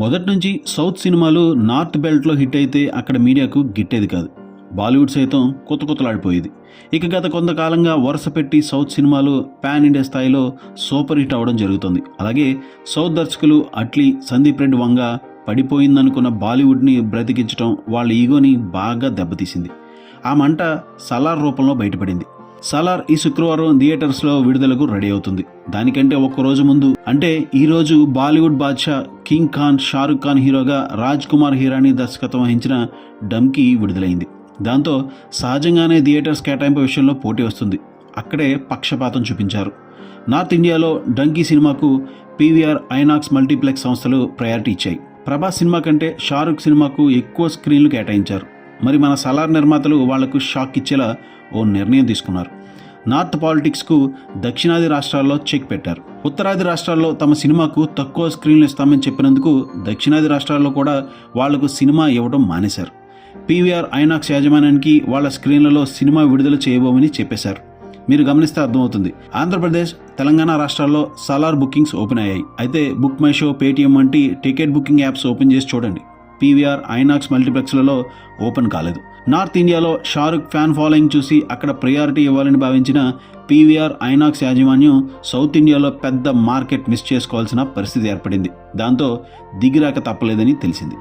మొదటి నుంచి సౌత్ సినిమాలు నార్త్ బెల్ట్లో హిట్ అయితే అక్కడ మీడియాకు గిట్టేది కాదు. బాలీవుడ్ సైతం కొత్త కొత్తలాడిపోయేది. ఇక గత కొంతకాలంగా వరుస పెట్టి సౌత్ సినిమాలు పాన్ ఇండియా స్థాయిలో సూపర్ హిట్ అవ్వడం జరుగుతుంది. అలాగే సౌత్ దర్శకులు అట్లీ సందీప్ రెడ్డి వంగ పడిపోయిందనుకున్న బాలీవుడ్ని బ్రతికించడం వాళ్ళ ఈగోని బాగా దెబ్బతీసింది. ఆ మంట సలార్ రూపంలో బయటపడింది. సలార్ ఈ శుక్రవారం థియేటర్స్లో విడుదలకు రెడీ అవుతుంది. దానికంటే ఒక్క రోజు ముందు అంటే ఈ రోజు బాలీవుడ్ బాద్షా కింగ్ ఖాన్ షారుఖ్ ఖాన్ హీరోగా రాజ్ కుమార్ హీరాని దర్శకత్వం వహించిన డమ్కి విడుదలైంది. దాంతో సహజంగానే థియేటర్స్ కేటాయింపు విషయంలో పోటీ వస్తుంది. అక్కడే పక్షపాతం చూపించారు. నార్త్ ఇండియాలో డంకీ సినిమాకు పీవీఆర్ ఐనాక్స్ మల్టీప్లెక్స్ సంస్థలు ప్రయారిటీ ఇచ్చాయి. ప్రభాస్ సినిమా కంటే షారుఖ్ సినిమాకు ఎక్కువ స్క్రీన్లు కేటాయించారు. మరి మన సలార్ నిర్మాతలు వాళ్ళకు షాక్ ఇచ్చేలా ఓ నిర్ణయం తీసుకున్నారు. నార్త్ పాలిటిక్స్కు దక్షిణాది రాష్ట్రాల్లో చెక్ పెట్టారు. ఉత్తరాది రాష్ట్రాల్లో తమ సినిమాకు తక్కువ స్క్రీన్లు ఇస్తామని చెప్పినందుకు దక్షిణాది రాష్ట్రాల్లో కూడా వాళ్ళకు సినిమా ఇవ్వడం మానేశారు. పీవీఆర్ ఐనాక్స్ యాజమాన్యానికి వాళ్ళ స్క్రీన్లలో సినిమా విడుదల చేయబోమని చెప్పేశారు. మీరు గమనిస్తే అర్థమవుతుంది. ఆంధ్రప్రదేశ్ తెలంగాణ రాష్ట్రాల్లో సలార్ బుకింగ్స్ ఓపెన్ అయ్యాయి. అయితే బుక్ మై షో పేటీఎం వంటి టికెట్ బుకింగ్ యాప్స్ ఓపెన్ చేసి చూడండి. పీవీఆర్ ఐనాక్స్ మల్టీప్లెక్స్లలో ఓపెన్ కాలేదు. నార్త్ ఇండియాలో షారుఖ్ ఫ్యాన్ ఫాలోయింగ్ చూసి అక్కడ ప్రయారిటీ ఇవ్వాలని భావించిన పీవీఆర్ ఐనాక్స్ యాజమాన్యం సౌత్ ఇండియాలో పెద్ద మార్కెట్ మిస్ చేసుకోవాల్సిన పరిస్థితి ఏర్పడింది. దాంతో దిగిరాక తప్పలేదని తెలిసింది.